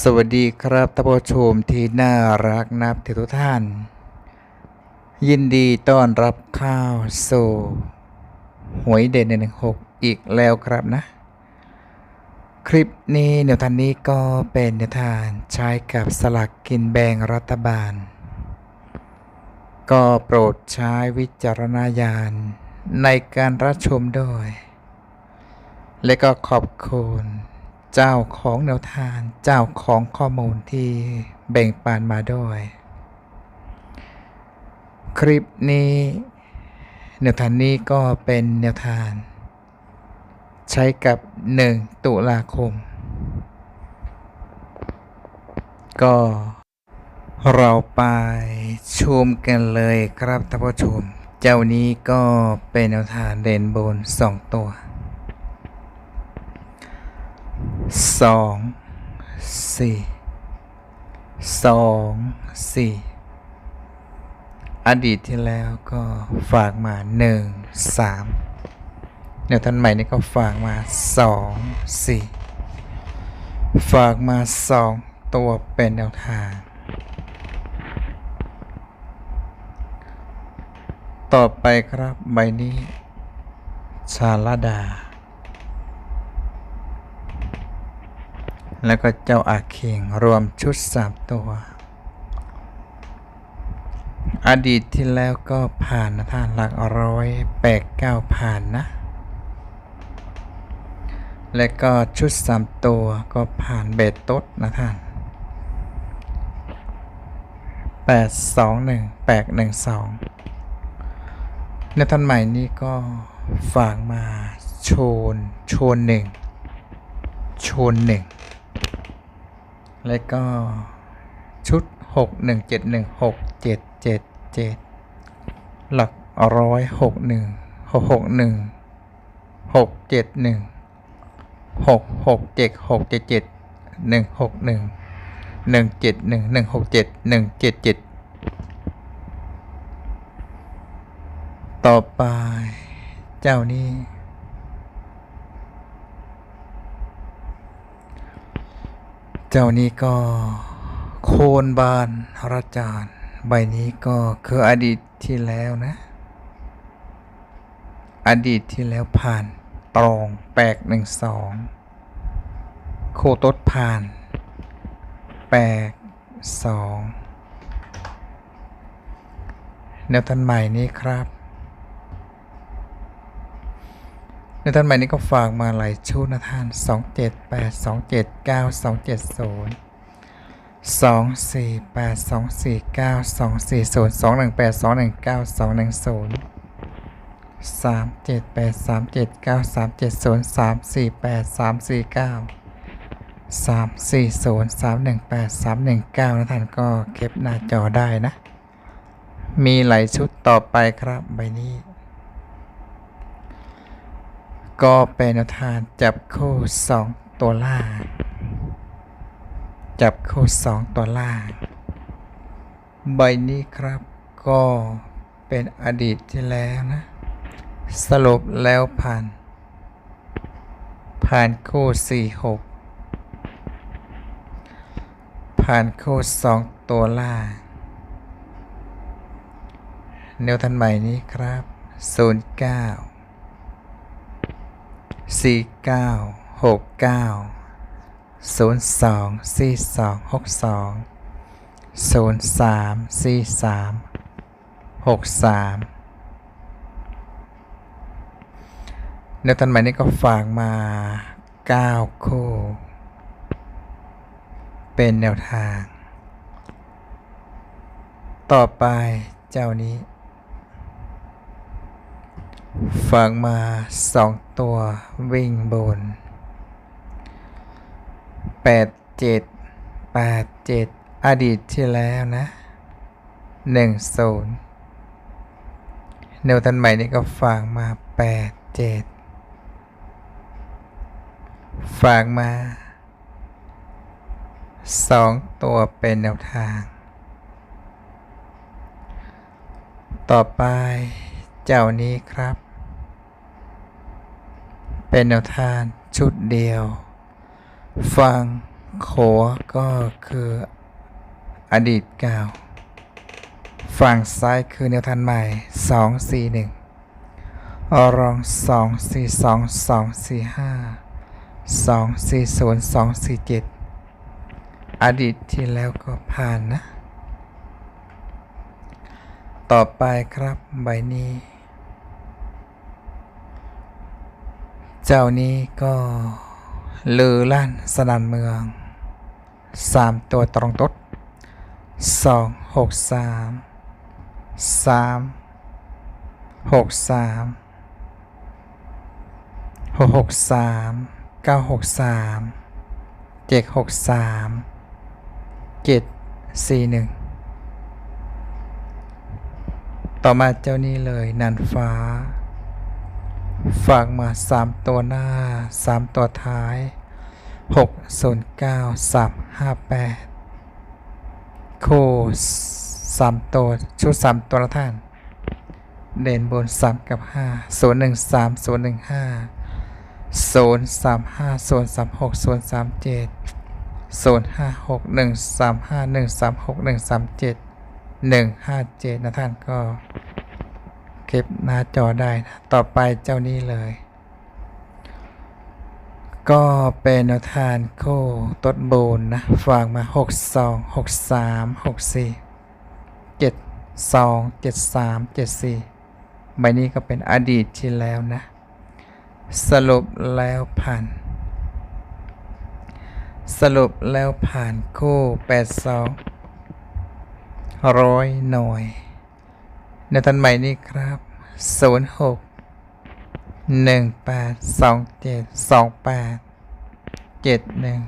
สวัสดีครับท่านผู้ชมที่น่ารักนับถือทุกท่าน ยินดีต้อนรับเข้าวสู่หวยเด่นหนึ่งหกอีกแล้วครับนะ คลิปนี้แนวทางนี้ก็เป็นแนวทางใช้กับสลักกินแบ่งรัฐบาล ก็โปรดใช้วิจารณญาณในการรับชมด้วย และก็ขอบคุณ เจ้าของแนวทางเจ้าของข้อมูลที่แบ่งปันมาด้วย คลิปนี้แนวทางนี้ก็เป็นแนวทางใช้กับ 1 ตุลาคม ก็เราไปชมกันเลยครับท่านผู้ชม เจ้านี้ก็เป็นแนวทางเด่นบน 2 ตัว สองสี่สองสี่อดีตที่แล้วก็ฝากมาหนึ่งสามเดี๋ยวท่านใหม่นี่ก็ฝากมาสองสี่ฝากมาสองตัวเป็นแนวทาง ต่อไปครับใบนี้ชาลดา แล้วก็เจ้าอาเข่งรวมชุดสามตัว อดีตที่แล้วก็ผ่านนะท่านหลักร้อยแปดเก้าผ่านนะ และก็ชุดสามตัวก็ผ่านเบตโตดนะท่านแปดสองหนึ่งแปดหนึ่งสองในท่านใหม่นี้ก็ฝากมาโชนโชนหนึ่งโชนหนึ่ง แล้วก็ชุด 6 1 7 1 6 7 7 7 หลักร้อยหกหนึ่งหกหกหนึ่งหกเจ็ดหนึ่งหกหกเจ็ดหกเจ็ดเจ็ดหนึ่งหกหนึ่งหนึ่งเจ็ดหนึ่งหนึ่งหกเจ็ดหนึ่งเจ็ดเจ็ดต่อไปเจ้านี้ เจ้านี้ก็โคนบานราจาร์ใบนี้ก็คืออดีตที่แล้วนะ อดีตที่แล้วผ่านตรองแปกหนึ่งสองโคตดผ่านแปกสองแนวทันใหม่นี้ครับ ในท่านใหม่นี้ก็ฝากมาหลายชุดนะท่าน 2 7 8 2 7 9 2 7 0 2 4 8 2 4 9 2 4 0 2 1 8 2 1 9 2 1 0 3 7 8 3 7 9 3 7 0 3 4 8 3 4 9 3 4 0 3 1 8 3 1 9นะท่านก็เก็บหน้าจอได้นะ มีหลายชุดต่อไปครับใบนี้ ก็เป็นแนวทางจับคู่สองตัวล่าง จับคู่สองตัวล่าง ใบนี้ครับก็เป็นอดีตที่แล้วนะ สรุปแล้วผ่าน ผ่านคู่สี่หกผ่านคู่สองตัวล่าง แนวทันใหม่นี้ครับศูนเก้า สี่เก้าหกเก้าศูนย์สองสี่สองหกสองศูนย์สามสี่สามหกสามเนื้อตันใหม่นี้ก็ฝากมาเก้าคู่ เป็นแนวทาง ต่อไปเจ้านี้ ฟังมาสองตัววิ่งบนแปดเจ็ดแปดเจ็ดอดีตที่แล้วนะหนึ่งศูนย์เนวทันใหม่นี่ก็ฟังมาแปดเจ็ดฟังมาสองตัวเป็นแนวทาง ต่อไปเจ้านี้ครับ เป็นแนวทางชุดเดียว ฟังโขก็คืออดีตเก่าฝั่งซ้ายคือแนวทางใหม่ 2 4 1อรอง 2 4 2 2 4 5 2 4 0 2 4 7 อดีตที่แล้วก็ผ่านนะ ต่อไปครับใบนี้ เจ้านี้ก็ลือลั่นสนันเมืองสามตัวตรงตดสองหกสามสามหกสามหกหกสามเก้าหกสามเจ็ดหกสามเจ็ดสี่หนึ่งต่อมาเจ้านี้เลยนันฟ้า ฝากมาสามตัวหน้าสามตัวท้ายหกศูนย์เก้าสามห้าแปดคู่สามตัวชุดสามตัวละท่าน เด่นบนสามกับห้าศูนย์หนึ่งสามศูนย์หนึ่งห้าศูนย์สามห้าศูนย์สามหกศูนย์สามเจ็ดศูนย์ห้าหกหนึ่งสามห้าหนึ่งสามหกหนึ่งสามเจ็ดหนึ่งห้าเจ็ดนะท่านก็ ก็บหน้าจอได้นะ ต่อไปเจ้านี้เลย ก็เป็นแนวทานโคต้นโบนนะ ฝากมา 6 2 6 3 6 4 7 2 7 3 7 4ใบนี้ก็เป็นอดีตที่แล้วนะ สรุปแล้วผ่าน สรุปแล้วผ่านคู่ 8 2 ร้อยหน่วยในตันใหม่นี้ครับ ศูนย์หกหนึ่งแปดสองเจ็ดสองแปดเจ็ดหนึ่ง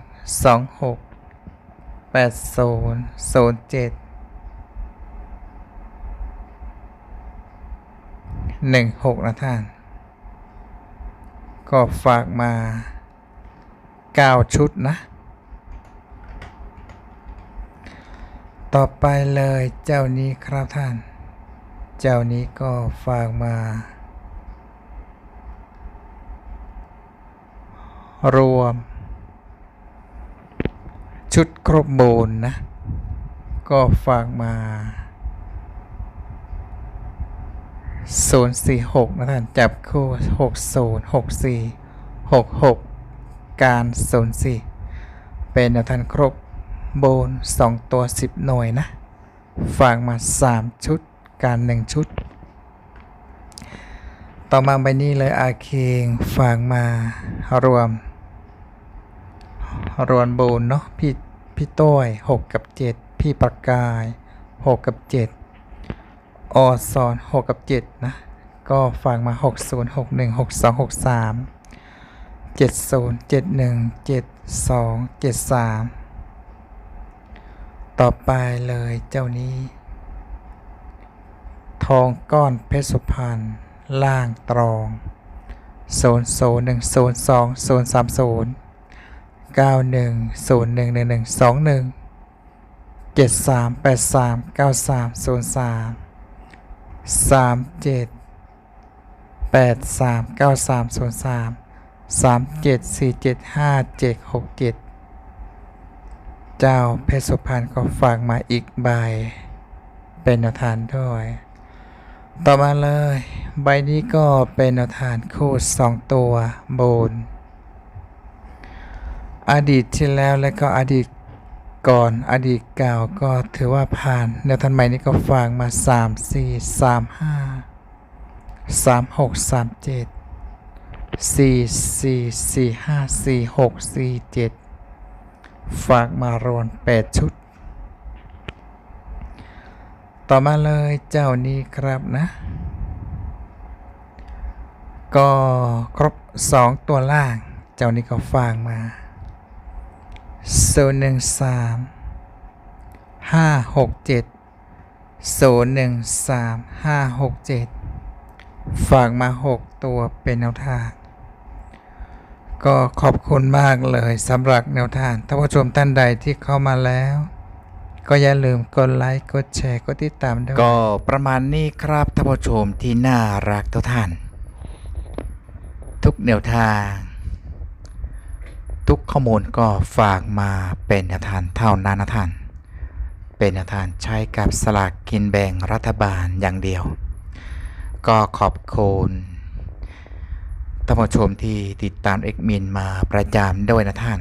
สองหกแปดศูนย์ศูนย์เจ็ดหนึ่งหกนะท่าน ก็ฝากมาเก้าชุดนะ ต่อไปเลยเจ้านี้ครับท่าน เจ้านี้ก็ฝากมา รวม ชุดครบโบนนะ ก็ฝากมา 046 นะท่าน จับคู่ 60 64 66 การ 04 เป็นนะท่านครบโบน2ตัว 10 หน่วยนะ ฝากมา 3 ชุด การ1ชุด ต่อมาใบนี้เลยอาเคงฝากมารวม รวนโบนเนาะพี่พี่ต้อย6 กับ 7 พี่ประกาย 6 กับ 7 ออซอน 6 กับ 7 นะ ก็ฝากมา 60 61 62 63 70 71 72 73 ต่อไปเลยเจ้านี้ ทองก้อนเพชรสุพรรณล่างตรอง0 0 1 0 2 0 3 0 9 1 0 1 1 1 2 1 7 3 8 3 9 3 0 3 3 7 8 3 9 3 0 3 3 7 4 7 5 7 6 7 เจ้าเพชรสุพรรณก็ฝากมาอีกใบ เป็นแนวทานด้วย ต่อมาเลย ใบนี้ก็เป็นแนวทานคู่สองตัวโบน อดีตที่แล้วและก็อดีตก่อนอดีตเก่าก็ถือว่าผ่านแนวทานใหม่นี้ก็ฝากมา 3 4 3 5 3 6 3 7 4 4 4 5 4 6 4 7 ฝากมารวน8ชุด ต่อมาเลยเจ้านี้ครับนะ ก็ครบ 2 ตัวล่าง เจ้านี้ก็ฝากมา0 1 3 5 6 7 0 1 3 5 6 7ฝากมา 6 ตัวเป็นแนวทาง ก็ขอบคุณมากเลยสำหรับแนวทางท่านผู้ชมท่านใดที่เข้ามาแล้ว ก็อย่าลืมกดไลค์ กดแชร์ กดติดตามด้วยก็ประมาณนี้ครับท่านผู้ชมที่น่ารักทุกท่าน ทุกแนวทาง ทุกข้อมูลก็ฝากมาเป็นแนวทางเท่านั้นนะท่าน เป็นแนวทางใช้กับสลากกินแบ่งรัฐบาลอย่างเดียว ก็ขอบคุณท่านผู้ชมที่ติดตามเอกมินมาประจำด้วยนะท่าน